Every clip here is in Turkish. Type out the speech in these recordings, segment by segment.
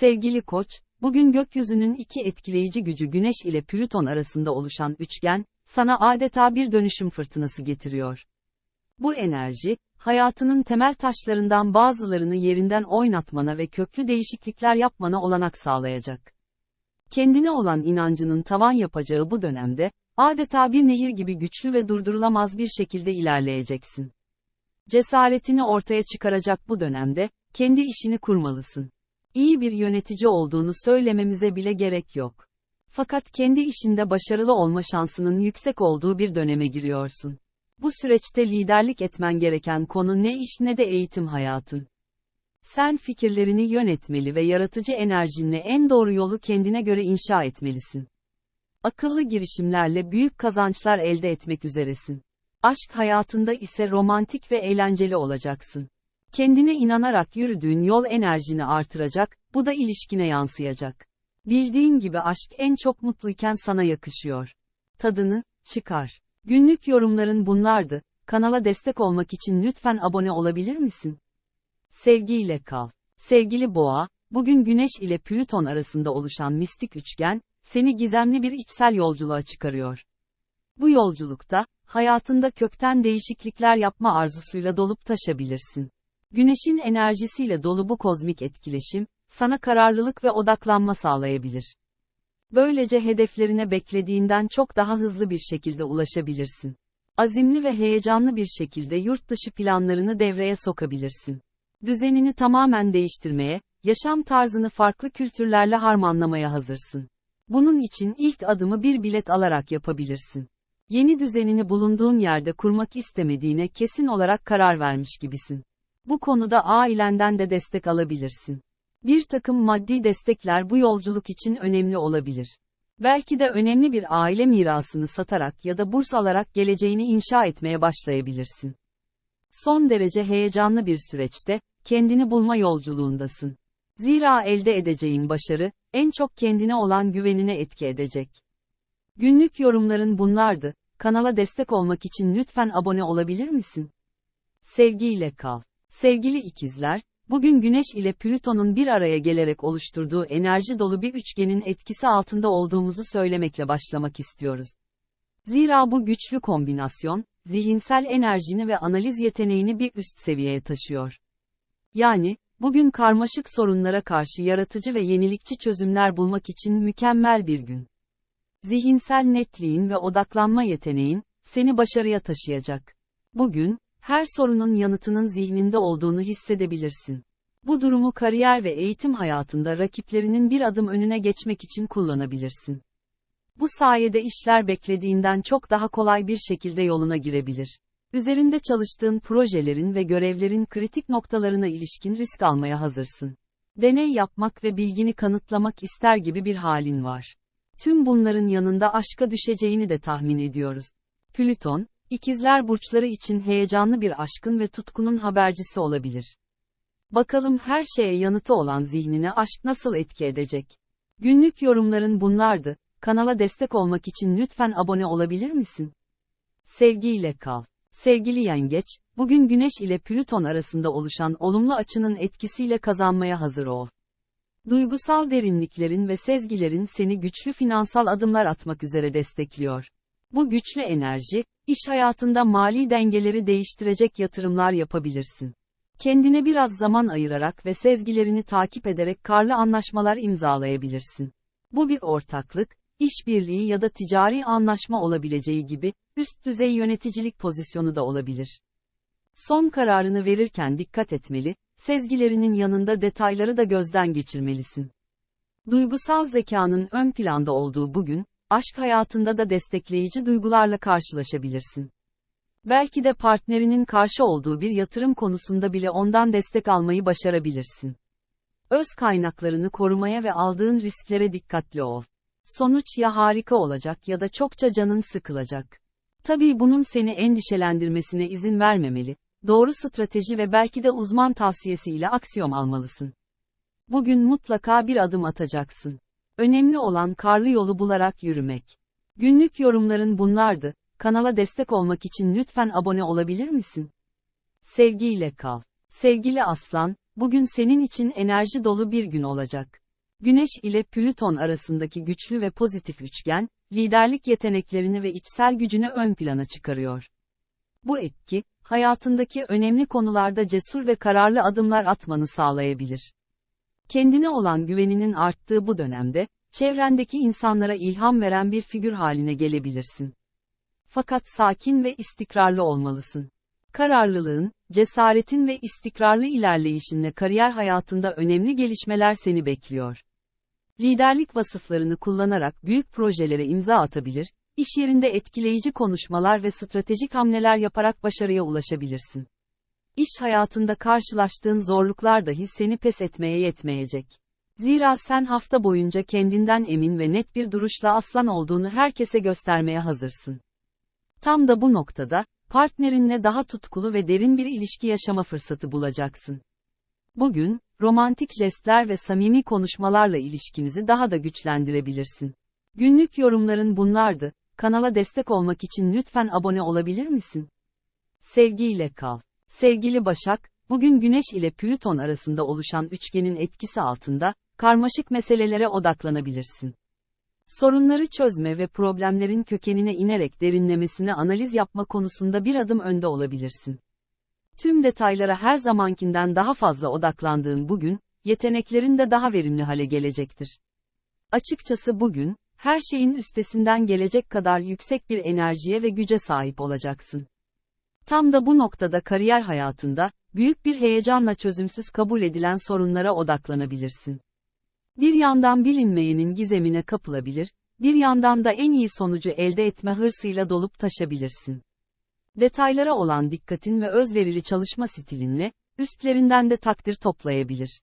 Sevgili Koç, bugün gökyüzünün iki etkileyici gücü Güneş ile Plüton arasında oluşan üçgen, sana adeta bir dönüşüm fırtınası getiriyor. Bu enerji, hayatının temel taşlarından bazılarını yerinden oynatmana ve köklü değişiklikler yapmana olanak sağlayacak. Kendine olan inancının tavan yapacağı bu dönemde, adeta bir nehir gibi güçlü ve durdurulamaz bir şekilde ilerleyeceksin. Cesaretini ortaya çıkaracak bu dönemde, kendi işini kurmalısın. İyi bir yönetici olduğunu söylememize bile gerek yok. Fakat kendi işinde başarılı olma şansının yüksek olduğu bir döneme giriyorsun. Bu süreçte liderlik etmen gereken konu ne iş ne de eğitim hayatın. Sen fikirlerini yönetmeli ve yaratıcı enerjinle en doğru yolu kendine göre inşa etmelisin. Akıllı girişimlerle büyük kazançlar elde etmek üzeresin. Aşk hayatında ise romantik ve eğlenceli olacaksın. Kendine inanarak yürüdüğün yol enerjini artıracak, bu da ilişkine yansıyacak. Bildiğin gibi aşk en çok mutluyken sana yakışıyor. Tadını, çıkar. Günlük yorumların bunlardı. Kanala destek olmak için lütfen abone olabilir misin? Sevgiyle kal. Sevgili Boğa, bugün Güneş ile Plüton arasında oluşan mistik üçgen, seni gizemli bir içsel yolculuğa çıkarıyor. Bu yolculukta, hayatında kökten değişiklikler yapma arzusuyla dolup taşabilirsin. Güneşin enerjisiyle dolu bu kozmik etkileşim, sana kararlılık ve odaklanma sağlayabilir. Böylece hedeflerine beklediğinden çok daha hızlı bir şekilde ulaşabilirsin. Azimli ve heyecanlı bir şekilde yurt dışı planlarını devreye sokabilirsin. Düzenini tamamen değiştirmeye, yaşam tarzını farklı kültürlerle harmanlamaya hazırsın. Bunun için ilk adımı bir bilet alarak yapabilirsin. Yeni düzenini bulunduğun yerde kurmak istemediğine kesin olarak karar vermiş gibisin. Bu konuda ailenden de destek alabilirsin. Bir takım maddi destekler bu yolculuk için önemli olabilir. Belki de önemli bir aile mirasını satarak ya da burs alarak geleceğini inşa etmeye başlayabilirsin. Son derece heyecanlı bir süreçte, kendini bulma yolculuğundasın. Zira elde edeceğin başarı, en çok kendine olan güvenine etki edecek. Günlük yorumların bunlardı. Kanala destek olmak için lütfen abone olabilir misin? Sevgiyle kal. Sevgili ikizler, bugün Güneş ile Plüton'un bir araya gelerek oluşturduğu enerji dolu bir üçgenin etkisi altında olduğumuzu söylemekle başlamak istiyoruz. Zira bu güçlü kombinasyon, zihinsel enerjini ve analiz yeteneğini bir üst seviyeye taşıyor. Yani, bugün karmaşık sorunlara karşı yaratıcı ve yenilikçi çözümler bulmak için mükemmel bir gün. Zihinsel netliğin ve odaklanma yeteneğin, seni başarıya taşıyacak. Bugün, her sorunun yanıtının zihninde olduğunu hissedebilirsin. Bu durumu kariyer ve eğitim hayatında rakiplerinin bir adım önüne geçmek için kullanabilirsin. Bu sayede işler beklediğinden çok daha kolay bir şekilde yoluna girebilir. Üzerinde çalıştığın projelerin ve görevlerin kritik noktalarına ilişkin risk almaya hazırsın. Deney yapmak ve bilgini kanıtlamak ister gibi bir halin var. Tüm bunların yanında aşka düşeceğini de tahmin ediyoruz. Plüton, İkizler burçları için heyecanlı bir aşkın ve tutkunun habercisi olabilir. Bakalım her şeye yanıtı olan zihnine aşk nasıl etki edecek? Günlük yorumların bunlardı. Kanala destek olmak için lütfen abone olabilir misin? Sevgiyle kal. Sevgili yengeç, bugün Güneş ile Plüton arasında oluşan olumlu açının etkisiyle kazanmaya hazır ol. Duygusal derinliklerin ve sezgilerin seni güçlü finansal adımlar atmak üzere destekliyor. Bu güçlü enerji, iş hayatında mali dengeleri değiştirecek yatırımlar yapabilirsin. Kendine biraz zaman ayırarak ve sezgilerini takip ederek karlı anlaşmalar imzalayabilirsin. Bu bir ortaklık, işbirliği ya da ticari anlaşma olabileceği gibi, üst düzey yöneticilik pozisyonu da olabilir. Son kararını verirken dikkat etmeli, sezgilerinin yanında detayları da gözden geçirmelisin. Duygusal zekanın ön planda olduğu bugün, aşk hayatında da destekleyici duygularla karşılaşabilirsin. Belki de partnerinin karşı olduğu bir yatırım konusunda bile ondan destek almayı başarabilirsin. Öz kaynaklarını korumaya ve aldığın risklere dikkatli ol. Sonuç ya harika olacak ya da çokça canın sıkılacak. Tabii bunun seni endişelendirmesine izin vermemeli. Doğru strateji ve belki de uzman tavsiyesiyle aksiyon almalısın. Bugün mutlaka bir adım atacaksın. Önemli olan karlı yolu bularak yürümek. Günlük yorumların bunlardı. Kanala destek olmak için lütfen abone olabilir misin? Sevgiyle kal. Sevgili aslan, bugün senin için enerji dolu bir gün olacak. Güneş ile Plüton arasındaki güçlü ve pozitif üçgen, liderlik yeteneklerini ve içsel gücünü ön plana çıkarıyor. Bu etki, hayatındaki önemli konularda cesur ve kararlı adımlar atmanı sağlayabilir. Kendine olan güveninin arttığı bu dönemde, çevrendeki insanlara ilham veren bir figür haline gelebilirsin. Fakat sakin ve istikrarlı olmalısın. Kararlılığın, cesaretin ve istikrarlı ilerleyişinle kariyer hayatında önemli gelişmeler seni bekliyor. Liderlik vasıflarını kullanarak büyük projelere imza atabilir, iş yerinde etkileyici konuşmalar ve stratejik hamleler yaparak başarıya ulaşabilirsin. İş hayatında karşılaştığın zorluklar dahi seni pes etmeye yetmeyecek. Zira sen hafta boyunca kendinden emin ve net bir duruşla aslan olduğunu herkese göstermeye hazırsın. Tam da bu noktada, partnerinle daha tutkulu ve derin bir ilişki yaşama fırsatı bulacaksın. Bugün, romantik jestler ve samimi konuşmalarla ilişkinizi daha da güçlendirebilirsin. Günlük yorumların bunlardı. Kanala destek olmak için lütfen abone olabilir misin? Sevgiyle kal. Sevgili Başak, bugün Güneş ile Plüton arasında oluşan üçgenin etkisi altında, karmaşık meselelere odaklanabilirsin. Sorunları çözme ve problemlerin kökenine inerek derinlemesine analiz yapma konusunda bir adım önde olabilirsin. Tüm detaylara her zamankinden daha fazla odaklandığın bugün, yeteneklerin de daha verimli hale gelecektir. Açıkçası bugün, her şeyin üstesinden gelecek kadar yüksek bir enerjiye ve güce sahip olacaksın. Tam da bu noktada kariyer hayatında, büyük bir heyecanla çözümsüz kabul edilen sorunlara odaklanabilirsin. Bir yandan bilinmeyenin gizemine kapılabilir, bir yandan da en iyi sonucu elde etme hırsıyla dolup taşabilirsin. Detaylara olan dikkatin ve özverili çalışma stilinle, üstlerinden de takdir toplayabilir.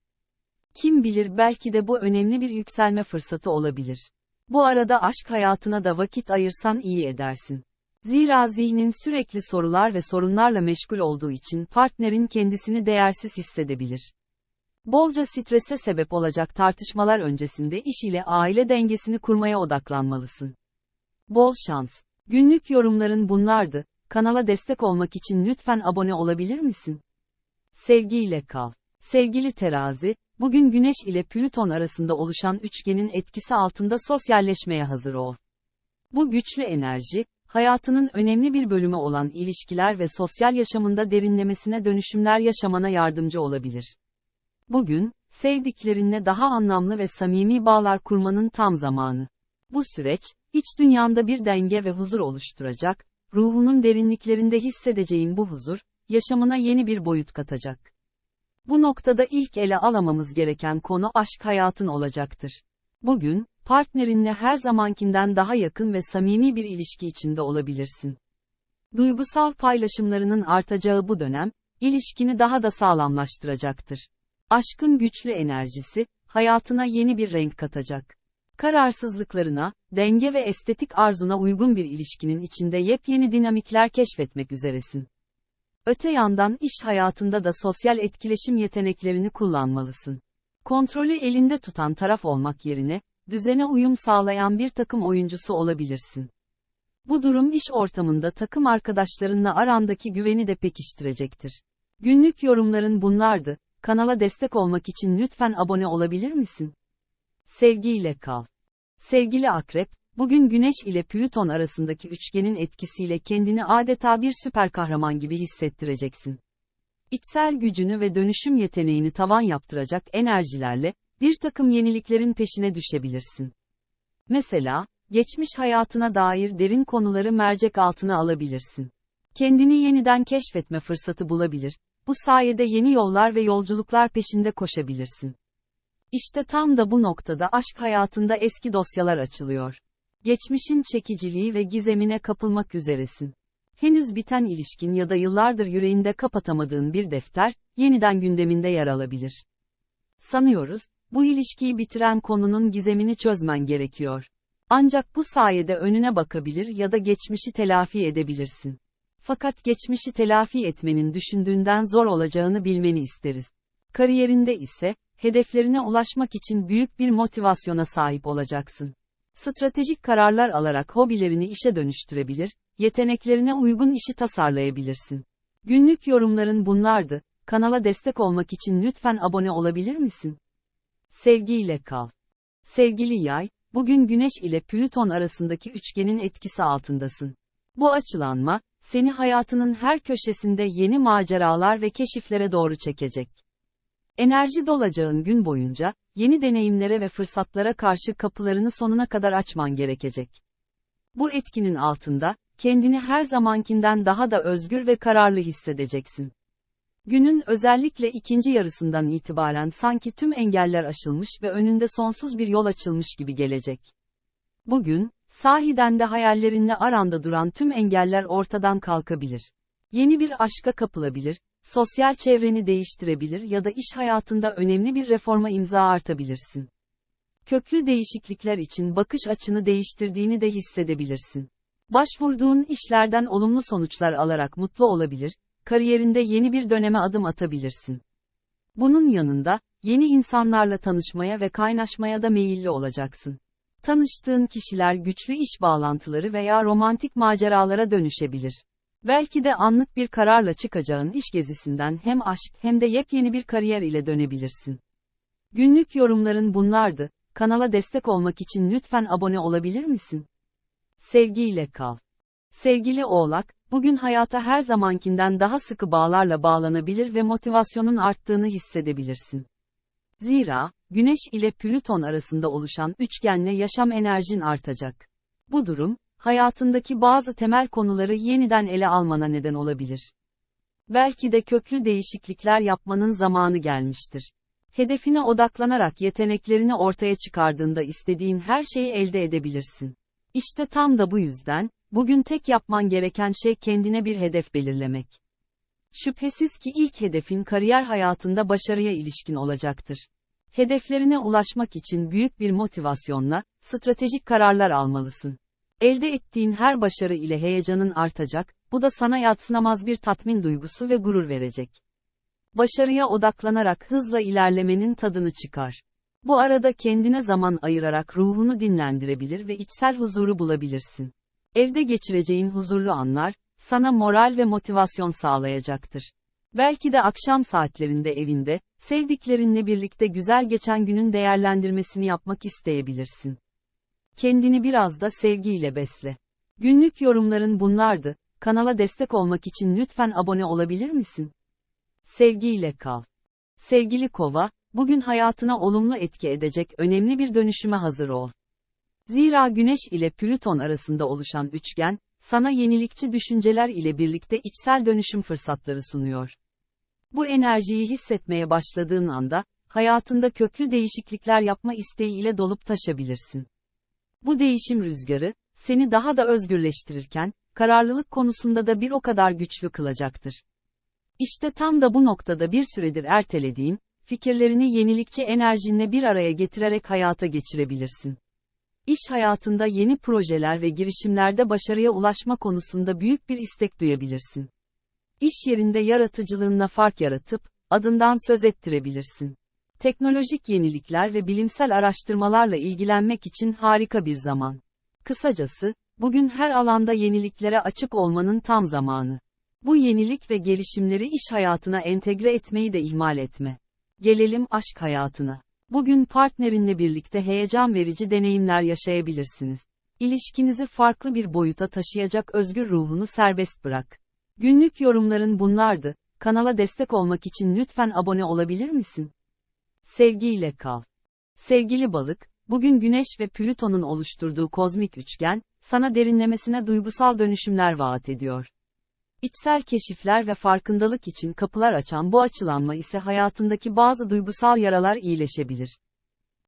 Kim bilir belki de bu önemli bir yükselme fırsatı olabilir. Bu arada aşk hayatına da vakit ayırsan iyi edersin. Zira zihnin sürekli sorular ve sorunlarla meşgul olduğu için partnerin kendisini değersiz hissedebilir. Bolca strese sebep olacak tartışmalar öncesinde iş ile aile dengesini kurmaya odaklanmalısın. Bol şans. Günlük yorumların bunlardı. Kanala destek olmak için lütfen abone olabilir misin? Sevgiyle kal. Sevgili terazi, bugün Güneş ile Plüton arasında oluşan üçgenin etkisi altında sosyalleşmeye hazır ol. Bu güçlü enerji, hayatının önemli bir bölümü olan ilişkiler ve sosyal yaşamında derinlemesine dönüşümler yaşamana yardımcı olabilir. Bugün, sevdiklerinle daha anlamlı ve samimi bağlar kurmanın tam zamanı. Bu süreç, iç dünyanda bir denge ve huzur oluşturacak, ruhunun derinliklerinde hissedeceğin bu huzur, yaşamına yeni bir boyut katacak. Bu noktada ilk ele alamamız gereken konu aşk hayatın olacaktır. Bugün, partnerinle her zamankinden daha yakın ve samimi bir ilişki içinde olabilirsin. Duygusal paylaşımlarının artacağı bu dönem, ilişkini daha da sağlamlaştıracaktır. Aşkın güçlü enerjisi, hayatına yeni bir renk katacak. Kararsızlıklarına, denge ve estetik arzuna uygun bir ilişkinin içinde yepyeni dinamikler keşfetmek üzeresin. Öte yandan iş hayatında da sosyal etkileşim yeteneklerini kullanmalısın. Kontrolü elinde tutan taraf olmak yerine, düzene uyum sağlayan bir takım oyuncusu olabilirsin. Bu durum iş ortamında takım arkadaşlarınla arandaki güveni de pekiştirecektir. Günlük yorumların bunlardı. Kanala destek olmak için lütfen abone olabilir misin? Sevgiyle kal. Sevgili akrep, bugün Güneş ile Plüton arasındaki üçgenin etkisiyle kendini adeta bir süper kahraman gibi hissettireceksin. İçsel gücünü ve dönüşüm yeteneğini tavan yaptıracak enerjilerle, bir takım yeniliklerin peşine düşebilirsin. Mesela, geçmiş hayatına dair derin konuları mercek altına alabilirsin. Kendini yeniden keşfetme fırsatı bulabilir, bu sayede yeni yollar ve yolculuklar peşinde koşabilirsin. İşte tam da bu noktada aşk hayatında eski dosyalar açılıyor. Geçmişin çekiciliği ve gizemine kapılmak üzeresin. Henüz biten ilişkin ya da yıllardır yüreğinde kapatamadığın bir defter, yeniden gündeminde yer alabilir. Sanıyoruz, bu ilişkiyi bitiren konunun gizemini çözmen gerekiyor. Ancak bu sayede önüne bakabilir ya da geçmişi telafi edebilirsin. Fakat geçmişi telafi etmenin düşündüğünden zor olacağını bilmeni isteriz. Kariyerinde ise, hedeflerine ulaşmak için büyük bir motivasyona sahip olacaksın. Stratejik kararlar alarak hobilerini işe dönüştürebilir, yeteneklerine uygun işi tasarlayabilirsin. Günlük yorumların bunlardı. Kanala destek olmak için lütfen abone olabilir misin? Sevgiyle kal. Sevgili yay, bugün Güneş ile Plüton arasındaki üçgenin etkisi altındasın. Bu açılanma, seni hayatının her köşesinde yeni maceralar ve keşiflere doğru çekecek. Enerji dolacağın gün boyunca, yeni deneyimlere ve fırsatlara karşı kapılarını sonuna kadar açman gerekecek. Bu etkinin altında, kendini her zamankinden daha da özgür ve kararlı hissedeceksin. Günün özellikle ikinci yarısından itibaren sanki tüm engeller aşılmış ve önünde sonsuz bir yol açılmış gibi gelecek. Bugün, sahiden de hayallerinle aranda duran tüm engeller ortadan kalkabilir. Yeni bir aşka kapılabilir, sosyal çevreni değiştirebilir ya da iş hayatında önemli bir reforma imza artabilirsin. Köklü değişiklikler için bakış açını değiştirdiğini de hissedebilirsin. Başvurduğun işlerden olumlu sonuçlar alarak mutlu olabilir, kariyerinde yeni bir döneme adım atabilirsin. Bunun yanında, yeni insanlarla tanışmaya ve kaynaşmaya da meyilli olacaksın. Tanıştığın kişiler güçlü iş bağlantıları veya romantik maceralara dönüşebilir. Belki de anlık bir kararla çıkacağın iş gezisinden hem aşk hem de yepyeni bir kariyer ile dönebilirsin. Günlük yorumların bunlardı. Kanala destek olmak için lütfen abone olabilir misin? Sevgiyle kal. Sevgili Oğlak, bugün hayata her zamankinden daha sıkı bağlarla bağlanabilir ve motivasyonun arttığını hissedebilirsin. Zira, Güneş ile Plüton arasında oluşan üçgenle yaşam enerjin artacak. Bu durum, hayatındaki bazı temel konuları yeniden ele almana neden olabilir. Belki de köklü değişiklikler yapmanın zamanı gelmiştir. Hedefine odaklanarak yeteneklerini ortaya çıkardığında istediğin her şeyi elde edebilirsin. İşte tam da bu yüzden, bugün tek yapman gereken şey kendine bir hedef belirlemek. Şüphesiz ki ilk hedefin kariyer hayatında başarıya ilişkin olacaktır. Hedeflerine ulaşmak için büyük bir motivasyonla, stratejik kararlar almalısın. Elde ettiğin her başarı ile heyecanın artacak, bu da sana yatsınamaz bir tatmin duygusu ve gurur verecek. Başarıya odaklanarak hızla ilerlemenin tadını çıkar. Bu arada kendine zaman ayırarak ruhunu dinlendirebilir ve içsel huzuru bulabilirsin. Evde geçireceğin huzurlu anlar, sana moral ve motivasyon sağlayacaktır. Belki de akşam saatlerinde evinde, sevdiklerinle birlikte güzel geçen günün değerlendirmesini yapmak isteyebilirsin. Kendini biraz da sevgiyle besle. Günlük yorumların bunlardı. Kanala destek olmak için lütfen abone olabilir misin? Sevgiyle kal. Sevgili Kova, bugün hayatına olumlu etki edecek önemli bir dönüşüme hazır ol. Zira Güneş ile Plüton arasında oluşan üçgen, sana yenilikçi düşünceler ile birlikte içsel dönüşüm fırsatları sunuyor. Bu enerjiyi hissetmeye başladığın anda, hayatında köklü değişiklikler yapma isteği ile dolup taşabilirsin. Bu değişim rüzgarı, seni daha da özgürleştirirken, kararlılık konusunda da bir o kadar güçlü kılacaktır. İşte tam da bu noktada bir süredir ertelediğin, fikirlerini yenilikçi enerjinle bir araya getirerek hayata geçirebilirsin. İş hayatında yeni projeler ve girişimlerde başarıya ulaşma konusunda büyük bir istek duyabilirsin. İş yerinde yaratıcılığınla fark yaratıp, adından söz ettirebilirsin. Teknolojik yenilikler ve bilimsel araştırmalarla ilgilenmek için harika bir zaman. Kısacası, bugün her alanda yeniliklere açık olmanın tam zamanı. Bu yenilik ve gelişimleri iş hayatına entegre etmeyi de ihmal etme. Gelelim aşk hayatına. Bugün partnerinle birlikte heyecan verici deneyimler yaşayabilirsiniz. İlişkinizi farklı bir boyuta taşıyacak özgür ruhunu serbest bırak. Günlük yorumların bunlardı. Kanala destek olmak için lütfen abone olabilir misin? Sevgiyle kal. Sevgili balık, bugün Güneş ve Plüton'un oluşturduğu kozmik üçgen, sana derinlemesine duygusal dönüşümler vaat ediyor. İçsel keşifler ve farkındalık için kapılar açan bu açılanma ise hayatındaki bazı duygusal yaralar iyileşebilir.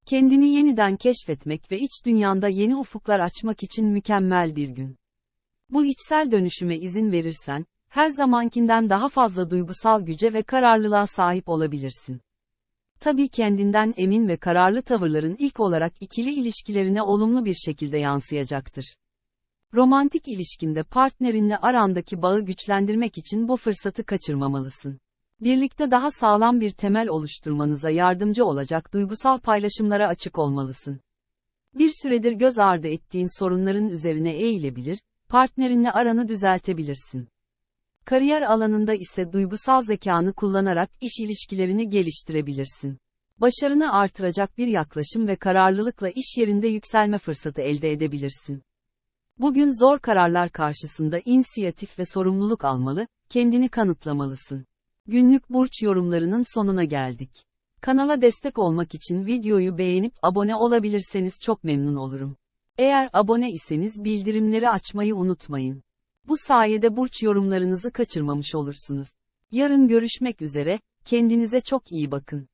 Kendini yeniden keşfetmek ve iç dünyanda yeni ufuklar açmak için mükemmel bir gün. Bu içsel dönüşüme izin verirsen, her zamankinden daha fazla duygusal güce ve kararlılığa sahip olabilirsin. Tabii kendinden emin ve kararlı tavırların ilk olarak ikili ilişkilerine olumlu bir şekilde yansıyacaktır. Romantik ilişkinde partnerinle arandaki bağı güçlendirmek için bu fırsatı kaçırmamalısın. Birlikte daha sağlam bir temel oluşturmanıza yardımcı olacak duygusal paylaşımlara açık olmalısın. Bir süredir göz ardı ettiğin sorunların üzerine eğilebilir, partnerinle aranı düzeltebilirsin. Kariyer alanında ise duygusal zekanı kullanarak iş ilişkilerini geliştirebilirsin. Başarını artıracak bir yaklaşım ve kararlılıkla iş yerinde yükselme fırsatı elde edebilirsin. Bugün zor kararlar karşısında inisiyatif ve sorumluluk almalı, kendini kanıtlamalısın. Günlük burç yorumlarının sonuna geldik. Kanala destek olmak için videoyu beğenip abone olabilirseniz çok memnun olurum. Eğer abone iseniz bildirimleri açmayı unutmayın. Bu sayede burç yorumlarınızı kaçırmamış olursunuz. Yarın görüşmek üzere, kendinize çok iyi bakın.